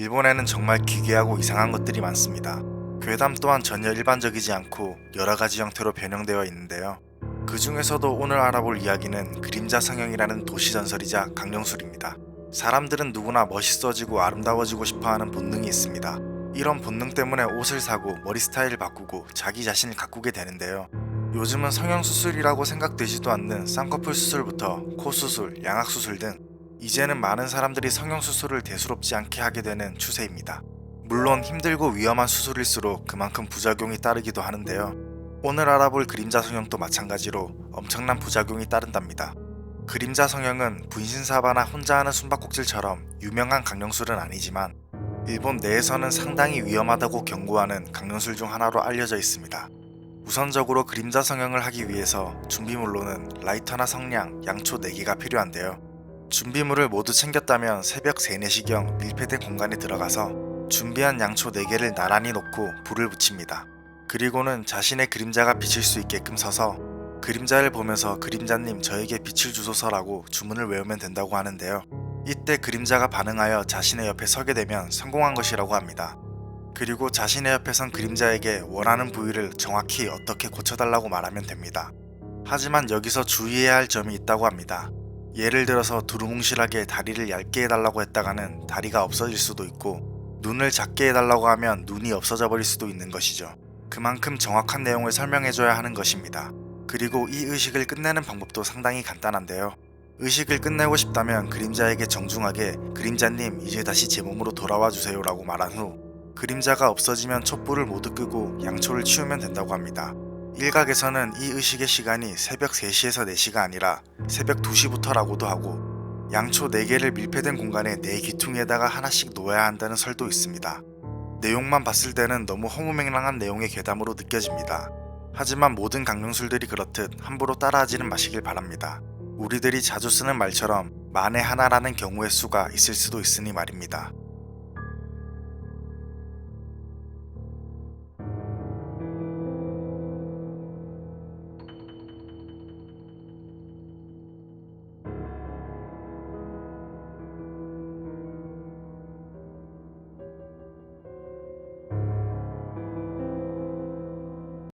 일본에는 정말 기괴하고 이상한 것들이 많습니다. 괴담 또한 전혀 일반적이지 않고 여러 가지 형태로 변형되어 있는데요. 그 중에서도 오늘 알아볼 이야기는 그림자 성형이라는 도시 전설이자 강령술입니다. 사람들은 누구나 멋있어지고 아름다워지고 싶어하는 본능이 있습니다. 이런 본능 때문에 옷을 사고 머리 스타일을 바꾸고 자기 자신을 가꾸게 되는데요. 요즘은 성형 수술이라고 생각되지도 않는 쌍꺼풀 수술부터 코 수술, 양악 수술 등 이제는 많은 사람들이 성형수술을 대수롭지 않게 하게 되는 추세입니다. 물론 힘들고 위험한 수술일수록 그만큼 부작용이 따르기도 하는데요. 오늘 알아볼 그림자 성형도 마찬가지로 엄청난 부작용이 따른답니다. 그림자 성형은 분신사바나 혼자 하는 숨바꼭질처럼 유명한 강령술은 아니지만 일본 내에서는 상당히 위험하다고 경고하는 강령술 중 하나로 알려져 있습니다. 우선적으로 그림자 성형을 하기 위해서 준비물로는 라이터나 성냥, 양초 4개가 필요한데요. 준비물을 모두 챙겼다면 새벽 3, 4시경 밀폐된 공간에 들어가서 준비한 양초 4개를 나란히 놓고 불을 붙입니다. 그리고는 자신의 그림자가 비칠 수 있게끔 서서 그림자를 보면서 그림자님 저에게 빛을 주소서라고 주문을 외우면 된다고 하는데요. 이때 그림자가 반응하여 자신의 옆에 서게 되면 성공한 것이라고 합니다. 그리고 자신의 옆에 선 그림자에게 원하는 부위를 정확히 어떻게 고쳐달라고 말하면 됩니다. 하지만 여기서 주의해야 할 점이 있다고 합니다. 예를 들어서 두루뭉실하게 다리를 얇게 해달라고 했다가는 다리가 없어질 수도 있고 눈을 작게 해달라고 하면 눈이 없어져 버릴 수도 있는 것이죠. 그만큼 정확한 내용을 설명해줘야 하는 것입니다. 그리고 이 의식을 끝내는 방법도 상당히 간단한데요. 의식을 끝내고 싶다면 그림자에게 정중하게 그림자님 이제 다시 제 몸으로 돌아와 주세요 라고 말한 후 그림자가 없어지면 촛불을 모두 끄고 양초를 치우면 된다고 합니다. 일각에서는 이 의식의 시간이 새벽 3시에서 4시가 아니라 새벽 2시부터라고도 하고 양초 4개를 밀폐된 공간에 네 귀퉁이에다가 하나씩 놓아야 한다는 설도 있습니다. 내용만 봤을 때는 너무 허무맹랑한 내용의 괴담으로 느껴집니다. 하지만 모든 강령술들이 그렇듯 함부로 따라하지는 마시길 바랍니다. 우리들이 자주 쓰는 말처럼 만에 하나라는 경우의 수가 있을 수도 있으니 말입니다.